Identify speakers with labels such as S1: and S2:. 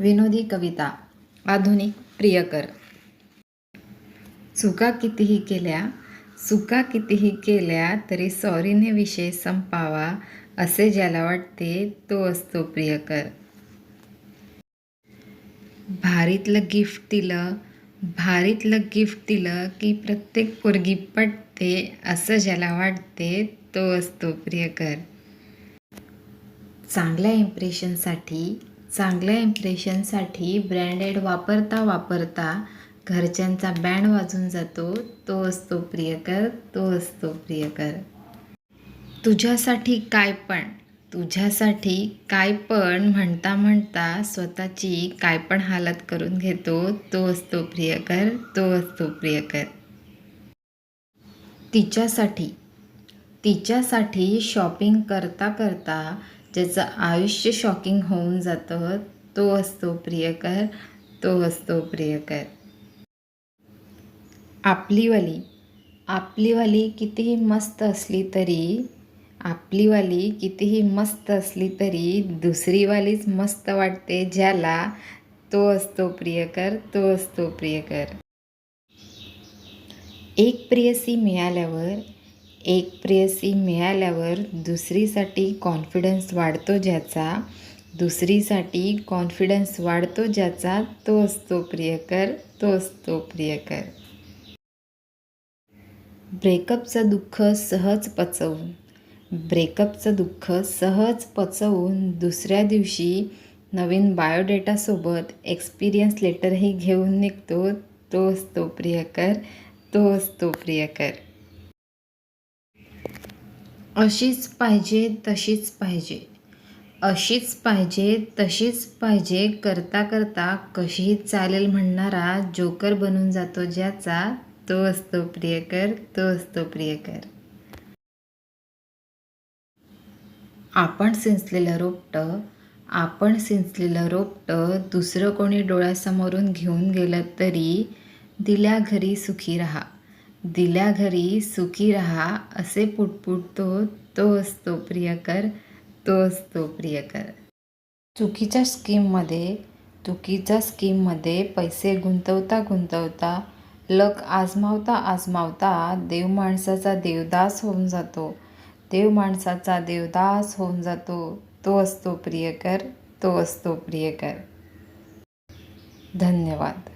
S1: विनोदी कविता आधुनिक प्रियकर. चुका कितीही केल्या चुका कितीही केल्या तरी सॉरीने विषय संपावा असे ज्याला वाटते तो असतो प्रियकर. भारीतलं गिफ्ट दिलं भारीतलं गिफ्ट दिलं की प्रत्येक पोरगी पटते असं ज्याला वाटते तो असतो प्रियकर. चांगल्या इम्प्रेशनसाठी चांगल्या इम्प्रेशनसाठी ब्रँडेड वापरता वापरता घरच्यांचा बँड वाजून जातो. तो असतो प्रियकर तो असतो प्रियकर. तुझ्यासाठी काय पण तुझ्यासाठी काय पण म्हणता म्हणता स्वतःची काय पण हालत करून घेतो. तो असतो प्रियकर तो असतो प्रियकर. तिच्यासाठी तिच्यासाठी शॉपिंग करता करता ज्याचं आयुष्य शॉकिंग होऊन जातं तो असतो प्रियकर तो असतो प्रियकर. आपलीवाली आपलीवाली कितीही मस्त असली तरी आपलीवाली कितीही मस्त असली तरी दुसरीवालीच मस्त वाटते ज्याला तो असतो प्रियकर तो असतो प्रियकर. एक प्रियसी मिळाल्यावर एक प्रेयसी मिळाल्यावर दुसरीसाठी कॉन्फिडन्स वाढतो ज्याचा दुसरीसाठी कॉन्फिडन्स वाढतो ज्याचा तो असतो प्रियकर तो असतो प्रियकर. ब्रेकअपचं दुःख सहज पचवून ब्रेकअपचं दुःख सहज पचवून दुसऱ्या दिवशी नवीन बायोडेटासोबत एक्सपिरियन्स लेटरही घेऊन निघतो तो असतो प्रियकर तो असतो प्रियकर. अशीच पाहिजे तशीच पाहिजे. अशीच पाहिजे तशीच पाहिजे करता करता कशीही चालेल म्हणणारा जोकर बनून जातो ज्याचा तो असतो प्रियकर तो असतो प्रियकर. आपण सिंचलेलं रोपटं आपण सिंचलेलं रोपटं दुसरं कोणी डोळ्यासमोरून घेऊन गेलं तरी दिल्या घरी सुखी राहा. दिल्या घरी सुखी रहा असे पुटपुटतो तो असतो प्रियकर तो असतो प्रियकर. चुकीच्या स्कीममध्ये चुकीच्या स्कीममध्ये पैसे गुंतवता गुंतवता लक आजमावता आजमावता देव माणसाचा देवदास होऊन जातो. देव माणसाचा देवदास होऊन जातो. तो असतो प्रियकर तो असतो प्रियकर. धन्यवाद.